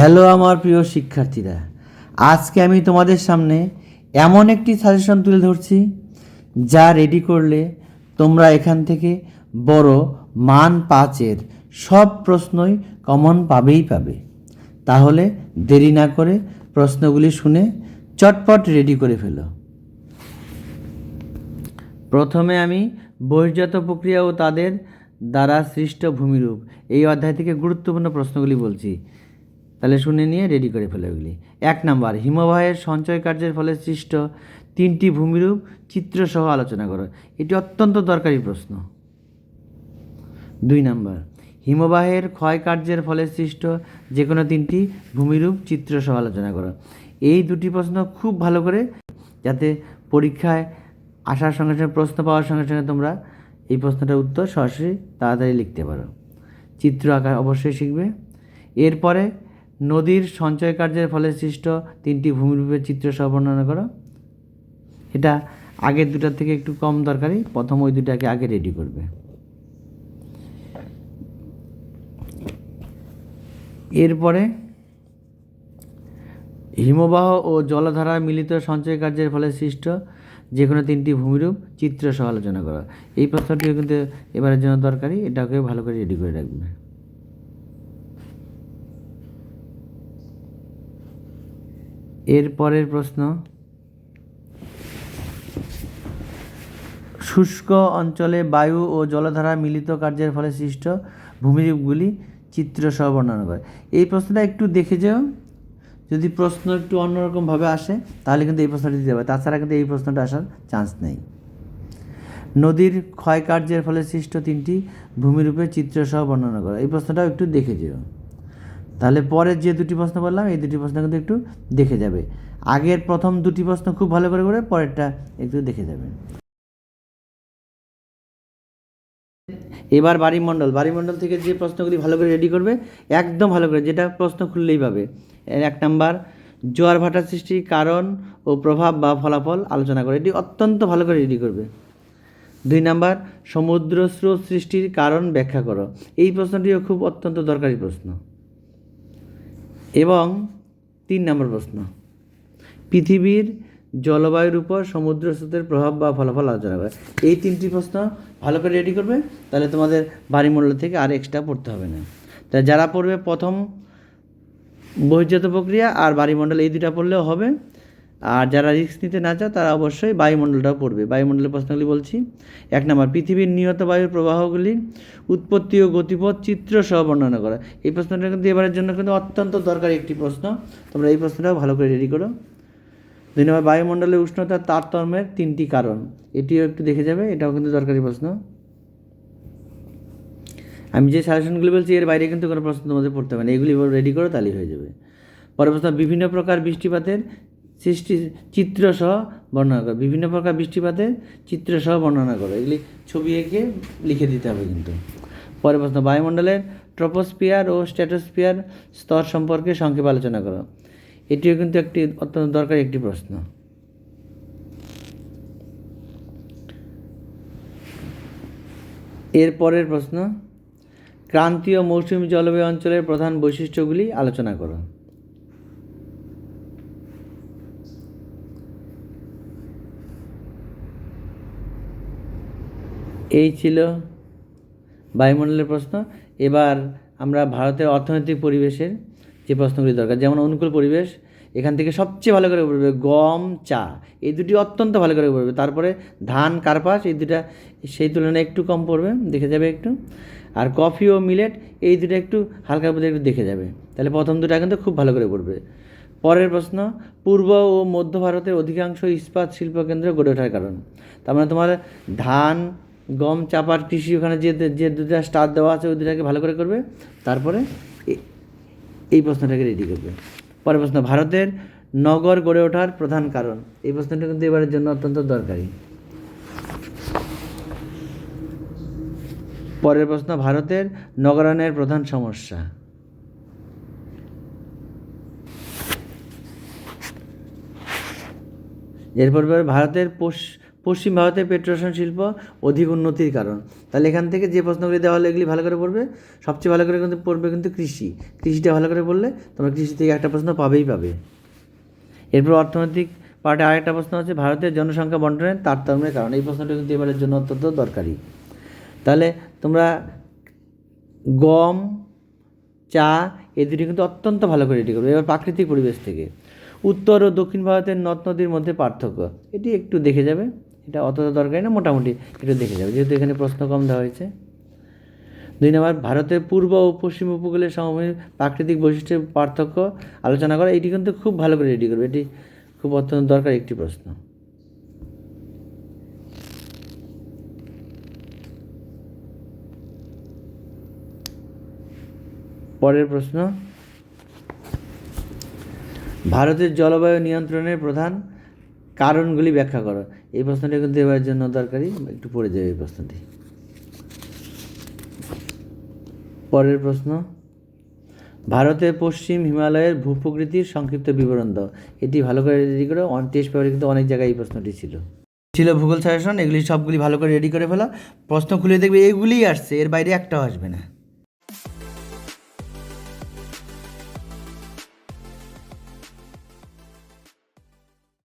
Hello আমার প্রিয় শিক্ষার্থীরা, আজকে আমি তোমাদের সামনে এমন একটি সাজেশন তুলে ধরছি, যা রেডি করলে তোমরা এখান থেকে বড় মান পাঁচের সব প্রশ্নই কমন পাবেই পাবে। তাহলে দেরি না করে প্রশ্নগুলি শুনে চটপট রেডি করে ফেলো। প্রথমে আমি বহির্জাত প্রক্রিয়া ও তাদের দ্বারা সৃষ্ট ভূমিরূপ, এই অধ্যায় থেকে গুরুত্বপূর্ণ প্রশ্নগুলি বলছি। তাহলে শুনে নিয়ে রেডি করে ফেলে ওগুলি এক নাম্বার, হিমবাহের সঞ্চয় কার্যের ফলে সৃষ্ট তিনটি ভূমিরূপ চিত্রসহ আলোচনা করো। এটি অত্যন্ত দরকারি প্রশ্ন। দুই নাম্বার, হিমবাহের ক্ষয় কার্যের ফলে সৃষ্ট যে কোনো তিনটি ভূমিরূপ চিত্রসহ আলোচনা করো। এই দুটি প্রশ্ন খুব ভালো করে যাতে পরীক্ষায় আসার সঙ্গে সঙ্গে, প্রশ্ন পাওয়ার সঙ্গে সঙ্গে তোমরা এই প্রশ্নটার উত্তর সরাসরি তাড়াতাড়ি লিখতে পারো। চিত্র আঁকা অবশ্যই শিখবে। এরপরে নদীর সঞ্চয় কার্যের ফলে সৃষ্ট তিনটি ভূমিরূপের চিত্র সহ বর্ণনা করো। এটা আগের দুটার থেকে একটু কম দরকারি, প্রথম ওই দুটাকে আগে রেডি করবে। এরপরে হিমবাহ ও জলধারা মিলিত সঞ্চয় কার্যের ফলে সৃষ্ট যে কোনো তিনটি ভূমিরূপ চিত্র সহ আলোচনা করা। এই প্রশ্নটিও কিন্তু এবারের জন্য দরকারি এটাকে ভালো করে রেডি করে রাখবে। এর পরের প্রশ্ন। শুষ্ক অঞ্চলে বায়ু ও জলধারা মিলিত কার্যের ফলে সৃষ্ট ভূমিরূপগুলি চিত্র সহ বর্ণনা করে। এই প্রশ্নটা একটু দেখে যেও। যদি প্রশ্ন একটু অন্যরকমভাবে আসে, তাহলে কিন্তু এই প্রশ্নটি দিতে হবে। তাছাড়া কিন্তু এই প্রশ্নটা আসার চান্স নেই। নদীর ক্ষয় কার্যের ফলে সৃষ্ট তিনটি ভূমিরূপে চিত্র সহ বর্ণনা করা। এই প্রশ্নটাও একটু দেখে যেও। তাহলে পরের যে দুটি প্রশ্ন বললাম, এই দুটি প্রশ্ন কিন্তু একটু দেখে যাবে। আগের প্রথম দুটি প্রশ্ন খুব ভালো করে করে, পরেরটা একটু দেখে যাবে। এবার বাড়িমণ্ডল বাড়িমণ্ডল থেকে যে প্রশ্নগুলি ভালো করে রেডি করবে, একদম ভালো করে, যেটা প্রশ্ন খুললেই পাবে। এক নাম্বার, জোয়ার ভাটার সৃষ্টির কারণ ও প্রভাব বা ফলাফল আলোচনা করে। এটি অত্যন্ত ভালো করে রেডি করবে। দুই নাম্বার সমুদ্র স্রোত সৃষ্টির কারণ ব্যাখ্যা করো। এই প্রশ্নটিও খুব অত্যন্ত দরকারি প্রশ্ন। এবং তিন নম্বর প্রশ্ন, পৃথিবীর জলবায়ুর উপর সমুদ্র স্রোতের প্রভাব বা ফলাফল আলোচনা করে এই তিনটি প্রশ্ন ভালো করে রেডি করবে, তাহলে তোমাদের বাড়ি মূল্য থেকে আর এক্সট্রা পড়তে হবে না। তা যারা পড়বে প্রথম বহির্জাত প্রক্রিয়া আর বাড়িমণ্ডল এই দুটা পড়লেও হবে। আর যারা রিস্ক নিতে না চাও তারা অবশ্যই বায়ুমণ্ডলটাও পড়বে। বায়ুমণ্ডলের প্রশ্নগুলি বলছি, এক নম্বর, পৃথিবীর নিয়ত বায়ুর প্রবাহগুলি উৎপত্তি ও গতিপথ চিত্র সহ বর্ণনা করা। এই প্রশ্নটা কিন্তু এবারের জন্য কিন্তু অত্যন্ত দরকারি একটি প্রশ্ন। তোমরা এই প্রশ্নটাও ভালো করে রেডি করো। দুই নম্বর বায়ুমণ্ডলের উষ্ণতার তারতম্যের তিনটি কারণ। এটিও একটু দেখে যাবে, এটাও কিন্তু দরকারি প্রশ্ন। আমি যে সাজেশনগুলি বলছি, এর বাইরে কিন্তু কোনো প্রশ্ন তোমাদের পড়তে হবে না। এগুলি রেডি করো, তাহলেই হয়ে যাবে। পরের প্রশ্ন, বিভিন্ন প্রকার বৃষ্টিপাতের সৃষ্টি চিত্র সহ বর্ণনা করো। বিভিন্ন প্রকার বৃষ্টিপাতের চিত্র সহ বর্ণনা করো। এগুলি ছবি এঁকে লিখে দিতে হবে কিন্তু। পরের প্রশ্ন, বায়ুমণ্ডলের ট্রপোস্পিয়ার ও স্ট্যাটোস্পিয়ার স্তর সম্পর্কে সংক্ষেপ আলোচনা করো। এটিও কিন্তু একটি অত্যন্ত দরকারি একটি প্রশ্ন। এর পরের প্রশ্ন, ক্রান্তীয় মৌসুমী জলবায়ু অঞ্চলের প্রধান বৈশিষ্ট্যগুলি আলোচনা করো। এই ছিল বায়ুমণ্ডলের প্রশ্ন। এবার আমরা ভারতের অর্থনৈতিক পরিবেশের যে প্রশ্নগুলি দরকার, যেমন অনুকূল পরিবেশ, এখান থেকে সবচেয়ে ভালো করে পড়বে গম, চা। এই দুটি অত্যন্ত ভালো করে পড়বে। তারপরে ধান, কার্পাস, এই দুটা সেই তুলনায় একটু কম পড়বে, দেখে যাবে একটু। আর কফি ও মিলেট, এই দুটো একটু হালকা বুঝে একটু দেখে যাবে। তাহলে প্রথম দুটা কিন্তু খুব ভালো করে পড়বে। পরের প্রশ্ন, পূর্ব ও মধ্য ভারতের অধিকাংশ ইস্পাত শিল্পকেন্দ্র গড়ে ওঠার কারণ। তার মানে তোমার ধান গম চাপার কৃষি ওখানে যে যে দুটা স্টার দেওয়া আছে ওই দুটাকে ভালো করে করবে, তারপরে এই প্রশ্নটাকে রেডি করবে। পরের প্রশ্ন, ভারতের নগর গড়ে ওঠার প্রধান কারণ। এই প্রশ্নটা কিন্তু এবারের জন্য অত্যন্ত দরকারি। পরের প্রশ্ন, ভারতের নগরায়নের প্রধান সমস্যা। এরপর ভারতের পশ্চিম ভারতে পেট্রোশন শিল্প অধিক উন্নতির কারণ। তাহলে এখান থেকে যে প্রশ্নগুলি দেওয়া হলো এগুলি ভালো করে পড়বে। সবচেয়ে ভালো করে কিন্তু পড়বে কিন্তু কৃষি। কৃষিটা ভালো করে পড়লে তোমরা কৃষি থেকে একটা প্রশ্ন পাবেই পাবে। এরপর অর্থনৈতিক পার্টে আরেকটা প্রশ্ন আছে, ভারতের জনসংখ্যা বন্টনের তারতম্যের কারণ। এই প্রশ্নটা কিন্তু এবারের জন্য অত্যন্ত দরকারি। তাহলে তোমরা গম, চা, এই দুটি কিন্তু অত্যন্ত ভালো করে রেডি করবে। এবার প্রাকৃতিক পরিবেশ থেকে। উত্তর ও দক্ষিণ ভারতের নদ নদীর মধ্যে পার্থক্য। এটি একটু দেখে যাবে। এটা অতটা দরকারি না, মোটামুটি একটু দেখে যাবে। যেহেতু এখানে প্রশ্ন কম দেওয়া হয়েছে। দুই নম্বর, ভারতের পূর্ব ও পশ্চিম উপকূলের সমভূমির প্রাকৃতিক বৈশিষ্ট্যের পার্থক্য আলোচনা করা, এটি কিন্তু খুব ভালো করে রেডি করবে। এটি খুব অত্যন্ত দরকার একটি প্রশ্ন। পরের প্রশ্ন, ভারতের জলবায়ু নিয়ন্ত্রণের প্রধান কারণগুলি ব্যাখ্যা করো। এই প্রশ্নটি কিন্তু এবার জন্য দরকারি, একটু পড়ে যাবে এই প্রশ্নটি। পরের প্রশ্ন ভারতের পশ্চিম হিমালয়ের ভূপ্রকৃতির সংক্ষিপ্ত বিবরণ দাও। এটি ভালো করে রেডি করে অন টেস্ট পেপারে কিন্তু অনেক জায়গায় এই প্রশ্নটি ছিল। ছিল ভূগোল সাজেশন এগুলি সবগুলি ভালো করে রেডি করে ফেলা। প্রশ্ন খুলে দেখবে এগুলিই আসছে, এর বাইরে একটাও আসবে না।